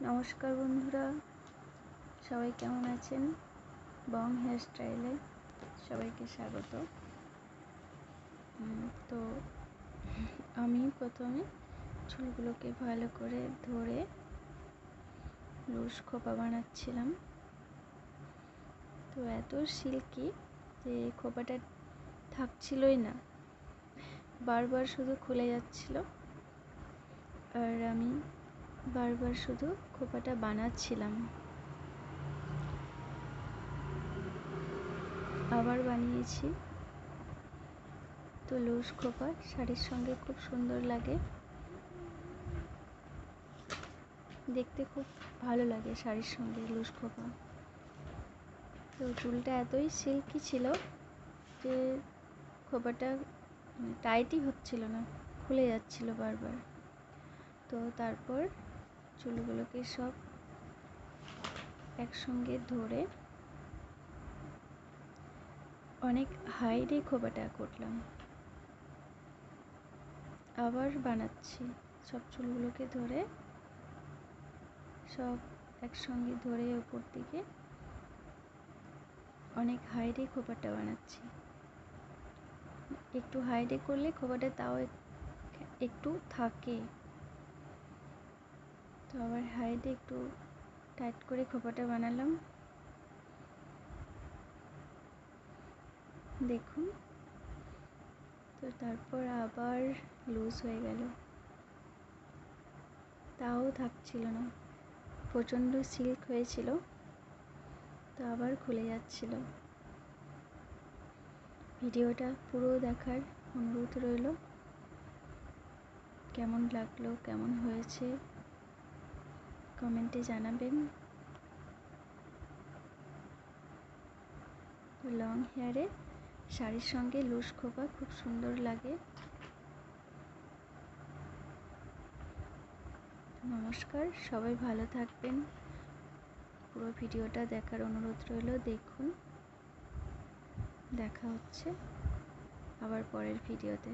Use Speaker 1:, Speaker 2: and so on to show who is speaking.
Speaker 1: নমস্কার বন্ধুরা। সবাই কেমন আছেন? বং হেয়ার স্টাইলে সবাইকে স্বাগত। তো আমি প্রথমে চুলগুলোকে ভালো করে ধরে লুজ খোপা বানাচ্ছিলাম। তো এত সিল্কি যে খোপাটা থাকছিলই না। বারবার শুধু খুলে যাচ্ছিল। আর আমি বারবার শুধু খোপাটা বানাচ্ছিলাম। আবার বানিয়েছি। তো লুজ খোপা, শাড়ির সঙ্গে খুব সুন্দর লাগে। দেখতে খুব ভালো লাগে শাড়ির সঙ্গে লুজ খোপা। তো চুলটা এতই সিল্কি ছিল যে খোপাটা টাইটই হচ্ছিল না, খুলে যাচ্ছিল বারবার। তো তারপর চুলগুলোকে সব একসঙ্গে ধরে অনেক হাইডে খোপাটা করলাম। আবার বানাচ্ছি। সব চুলগুলোকে ধরে সব একসঙ্গে ধরে ওপর দিকে অনেক হাইডে খোপাটা বানাচ্ছি। একটু হাইডে করলে খোপাটা তাও একটু থাকে। তো আবার হাইটে একটু টাইট করে খোপাটা বানালাম। দেখুন। তো তারপর আবার লুজ হয়ে গেল। তাও থাকছিল না। প্রচণ্ড সিল্ক হয়েছিল। তো আবার খুলে যাচ্ছিল। ভিডিওটা পুরো দেখার অনুরোধ রইল। কেমন লাগল, কেমন হয়েছে কমেন্টে জানাবেন। লং হেয়ারে শাড়ির সঙ্গে লুজ খোপা খুব সুন্দর লাগে। নমস্কার, সবাই ভালো থাকবেন। পুরো ভিডিওটা দেখার অনুরোধ রইল, দেখুন। দেখা হচ্ছে আবার পরের ভিডিওতে।